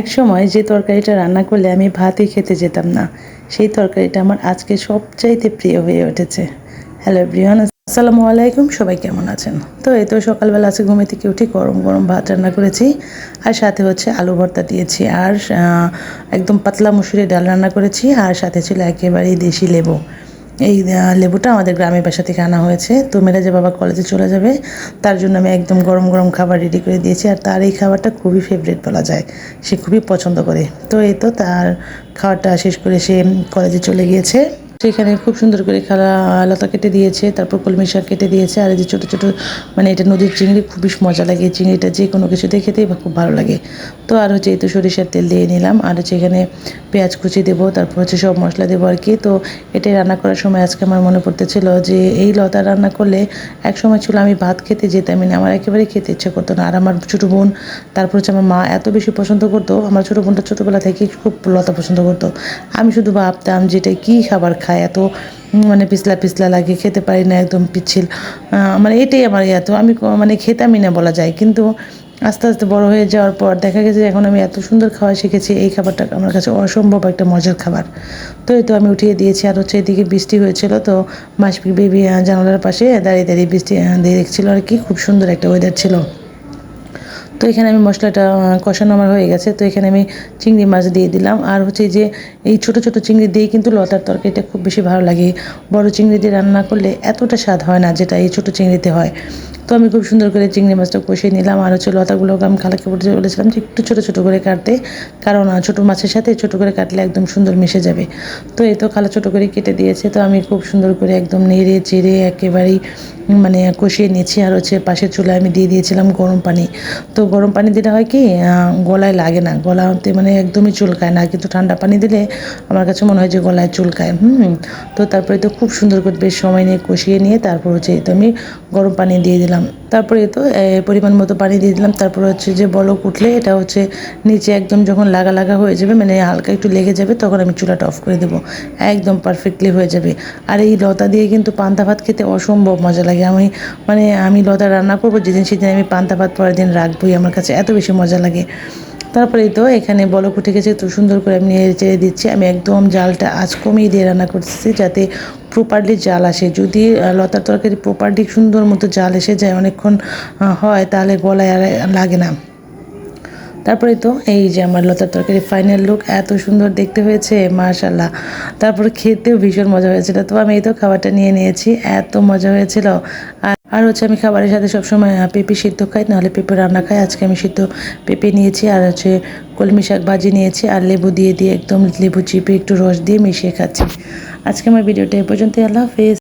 এক সময় যে তরকারিটা রান্না করলে আমি ভাতই খেতে যেতাম না, সেই তরকারিটা আমার আজকে সবচাইতে প্রিয় হয়ে উঠেছে। হ্যালো ব্রিয়ান আসসালামু আলাইকুম, সবাই কেমন আছেন? তো এই তো সকালবেলা আছে ঘুমে থেকে উঠি গরম গরম ভাত রান্না করেছি, আর সাথে হচ্ছে আলু ভর্তা দিয়েছি, আর একদম পাতলা মুসুরি ডাল রান্না করেছি, আর সাথে ছিল একেবারেই দেশি লেবু। এই লেবুটা আমাদের গ্রামের বাসা থেকে আনা হয়েছে। তো মেরাজে বাবা কলেজে চলে যাবে, তার জন্য আমি একদম গরম গরম খাবার রেডি করে দিয়েছি। আর তার এই খাবারটা খুবই ফেভারিট বলা যায়। সে খুবই পছন্দ করে। তো এই তো তার খাওয়াটা শেষ করে সে কলেজে চলে গিয়েছে। সেখানে খুব সুন্দর করে খালা, লতা কেটে দিয়েছে, তারপর কলমি শাক কেটে দিয়েছে, আর এই যে ছোটো ছোটো মানে এটা নদীর চিংড়ি, খুবই মজা লাগে চিংড়িটা, যে কোনো কিছুতে খেতেই খুব ভালো লাগে। তো আর হচ্ছে এই তো সরিষার তেল দিয়ে নিলাম, আর হচ্ছে এখানে পেঁয়াজ কুচি দেবো, তারপর হচ্ছে সব মশলা দেবো আর কি। তো এটাই রান্না করার সময় আজকে আমার মনে পড়তেছিল যে এই লতা রান্না করলে এক সময় ছিল আমি ভাত খেতে যেতামই না আমার একেবারেই খেতে ইচ্ছে করতো না। আর আমার ছোটো বোন, তারপর হচ্ছে আমার মা এত বেশি পছন্দ করতো, আমার ছোটো বোনটা ছোটোবেলা থেকেই খুব লতা পছন্দ করতো। আমি শুধু ভাবতাম যে এটা কী খাবার খায় এত মানে পিছলা পিছলা লাগে খেতে পারি না একদম পিচ্ছিল। আহ, মানে এটাই আমার এত আমি মানে খেতামই না বলা যায়। কিন্তু আস্তে আস্তে বড় হয়ে যাওয়ার পর দেখা গেছে এখন আমি এত সুন্দর খাওয়া শিখেছি এই খাবারটা আমার কাছে অসম্ভব একটা মজার খাবার। তো এই তো আমি উঠিয়ে দিয়েছি আর হচ্ছে এদিকে বৃষ্টি হয়েছিল তো মাসপি বেবি জানালার পাশে দাঁড়িয়ে দাঁড়িয়ে বৃষ্টি দিয়ে দেখছিল আর কি খুব সুন্দর একটা ওয়েদার ছিল। তো এখানে আমি মশলাটা কষানো আমার হয়ে গেছে। তো এখানে আমি চিংড়ি মাছ দিয়ে দিলাম। আর হচ্ছে যে এই ছোট ছোট চিংড়ি দিয়ে কিন্তু লতার তরকারিটা খুব বেশি ভালো লাগে। বড় চিংড়ি দিয়ে রান্না করলে এতটা স্বাদ হয় না যেটা এই ছোট চিংড়িতে হয়। তো আমি খুব সুন্দর করে চিংড়ি মাছটা কষিয়ে নিলাম আর হচ্ছে লতাগুলোকে আমি খালাকে বলেছিলাম যে একটু ছোটো ছোটো করে কাটতে, কারণ ছোটো মাছের সাথে ছোটো করে কাটলে একদম সুন্দর মিশে যাবে। তো এই তো খালা ছোটো করে কেটে দিয়েছে, তো আমি খুব সুন্দর করে একদম নেড়ে চেড়ে একেবারেই মানে কষিয়ে নিয়েছি আর হচ্ছে পাশের চুলায় আমি দিয়ে দিয়েছিলাম গরম পানি। তো গরম পানি দিলে হয় কি গলায় লাগে না। গলাতে মানে একদমই চুলকায় না, কিন্তু ঠান্ডা পানি দিলে আমার কাছে মনে হয় যে গলায় চুলকায়। হুম তো তারপরে তো খুব সুন্দর করে বেশ সময় নিয়ে কষিয়ে নিয়ে তারপর হচ্ছে তো আমি গরম পানি দিয়ে দিলাম। তারপরে তো পরিমাণ মতো পানি দিয়ে দিলাম। তারপর হচ্ছে যে বলক উঠলে এটা হচ্ছে নিচে একদম যখন লাগা লাগা হয়ে যাবে মানে হালকা একটু লেগে যাবে, তখন আমি চুলাটা অফ করে দেবো। একদম পারফেক্টলি হয়ে যাবে। আর এই লতা দিয়ে কিন্তু পান্তা ভাত খেতে অসম্ভব মজা লাগে। আমি মানে আমি লতা রান্না করব, যেদিন সেদিন আমি পান্তা ভাত পরের দিন রাখবোই। আমার কাছে এত বেশি মজা লাগে। তারপরেই তো এখানে বলক উঠে গেছে, তো সুন্দর করে আমি নেড়ে চেড়ে দিচ্ছি। আমি একদম জালটা আজ কমিয়ে দিয়ে রান্না করতেছি যাতে প্রপারলি জাল আসে। যদি লতার তরকারি প্রপারলি সুন্দর মতো জাল এসে যায়, অনেকক্ষণ হয়, তাহলে গলায় আর লাগে না। তারপরে তো এই যে আমার লতার তরকারি ফাইনাল লুক এত সুন্দর দেখতে হয়েছে মাশাল্লাহ তারপরে খেতেও ভীষণ মজা হয়েছিল। তো আমি এই তো খাবারটা নিয়ে নিয়েছি, এত মজা হয়েছিল। আর আর হচ্ছে আমি খাবারের সাথে সবসময় পেঁপে সিদ্ধ খাই, নাহলে পেঁপে রান্না খাই। আজকে আমি সিদ্ধ পেঁপে নিয়েছি আর হচ্ছে কলমি শাক ভাজি নিয়েছি আর লেবু দিয়ে দিয়ে একদম লেবু চিপে একটু রস দিয়ে মিশিয়ে খাচ্ছি। আজকে আমার ভিডিওটা এ পর্যন্ত আল্লাহ হাফেজ।